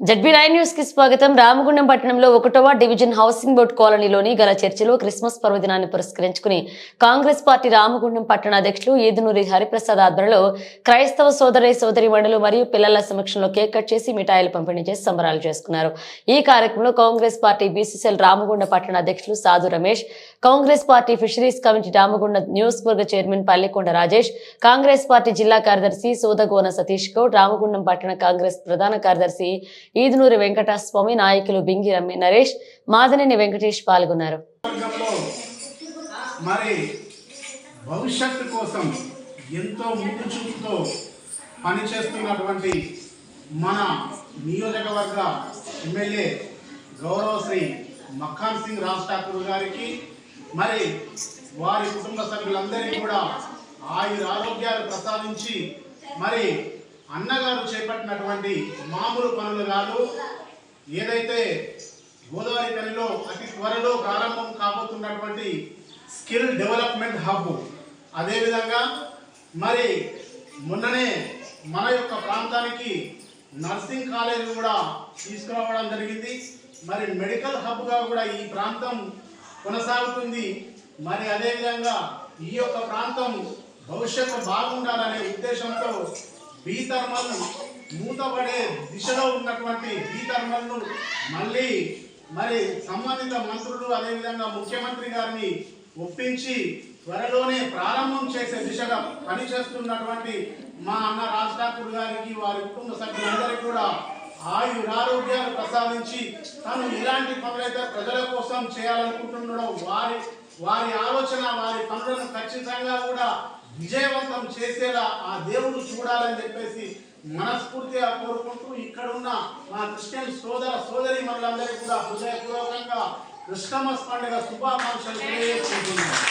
ZB nine న్యూస్కి స్వాగతం. రామగుండం పట్టణంలో ఒకటవ డివిజన్ హౌసింగ్ బోర్డ్ కాలనీలోని గల చర్చిలో క్రిస్మస్ పర్వదినాన్ని పురస్కరించుకుని కాంగ్రెస్ పార్టీ రామగుండం పట్టణ అధ్యక్షులు ఏదునూరి హరిప్రసాద్ ఆధ్వర్యంలో క్రైస్తవ సోదరి సోదరి మండలు మరియు పిల్లల సమక్షంలో కేక్ కట్ చేసి మిఠాయిలు పంపిణీ చేసి సంబరాలు చేసుకున్నారు. ఈ కార్యక్రమంలో కాంగ్రెస్ పార్టీ బీసీసీఎల్ రామగుండ పట్టణ అధ్యక్షులు Sadhu Ramesh Congress party fisheries committee Ramagunda నియోజకవర్గ చైర్మన్ పల్లెకొండ రాజేష్ కాంగ్రెస్ పార్టీ జిల్లా కార్యదర్శి సోదగోన సతీష్ గౌడ్ రామగుండం పట్టణ కాంగ్రెస్ ప్రధాన కార్యదర్శి ఈదునూరి వెంకటస్వామి నాయకులు బింగి రమ్య నరేష్ మాదనేని వెంకటేష్ పాల్గొన్నారు. మరి భవిష్యత్తు కోసం ఎంతో ముందు చూపుతో పనిచేస్తున్నటువంటి మన నియోజకవర్గ ఎమ్మెల్యే గౌరవశ్రీ మక్కాన్ సింగ్ రాజ్ ఠాకూర్ గారికి మరి వారి కుటుంబ సభ్యులందరికీ కూడా ఆయుర ఆరోగ్యాలు ప్రసాదించి మరి అన్నగారు చేపట్టినటువంటి మామూలు పనులు కాదు. ఏదైతే గోదావరి పనిలో అతి త్వరలో ప్రారంభం కాబోతున్నటువంటి స్కిల్ డెవలప్మెంట్ హబ్ అదేవిధంగా మరి మొన్ననే మన యొక్క ప్రాంతానికి నర్సింగ్ కాలేజ్ కూడా తీసుకురావడం జరిగింది. మరి మెడికల్ హబ్గా కూడా ఈ ప్రాంతం కొనసాగుతుంది. మరి అదేవిధంగా ఈ యొక్క ప్రాంతం భవిష్యత్తు బాగుండాలనే ఉద్దేశంతో బీ థర్మల్ మూతపడే దిశలో ఉన్నటువంటి బీ థర్మల్ను మళ్ళీ మరి సంబంధిత మంత్రులు అదేవిధంగా ముఖ్యమంత్రి గారిని ఒప్పించి త్వరలోనే ప్రారంభం చేసే దిశగా పనిచేస్తున్నటువంటి మా అన్న రాజ్ ఠాకూర్ గారికి వారి కుటుంబ సభ్యులందరికీ కూడా ఆయురారోగ్యాలు ప్రసాదించి తను ఇలాంటి పనులైతే ప్రజల కోసం చేయాలనుకుంటున్నాడో వారి వారి ఆలోచన వారి పనులను ఖచ్చితంగా కూడా విజయవంతం చేసేలా ఆ దేవుడు చూడాలని చెప్పేసి మనస్ఫూర్తిగా కోరుకుంటూ ఇక్కడ ఉన్న మా క్రిస్టియన్ సోదర సోదరి మనులందరికీ కూడా హృదయపూర్వకంగా క్రిస్టమస్ పండుగ శుభాకాంక్షలు తెలియజేసుకుంటున్నాను.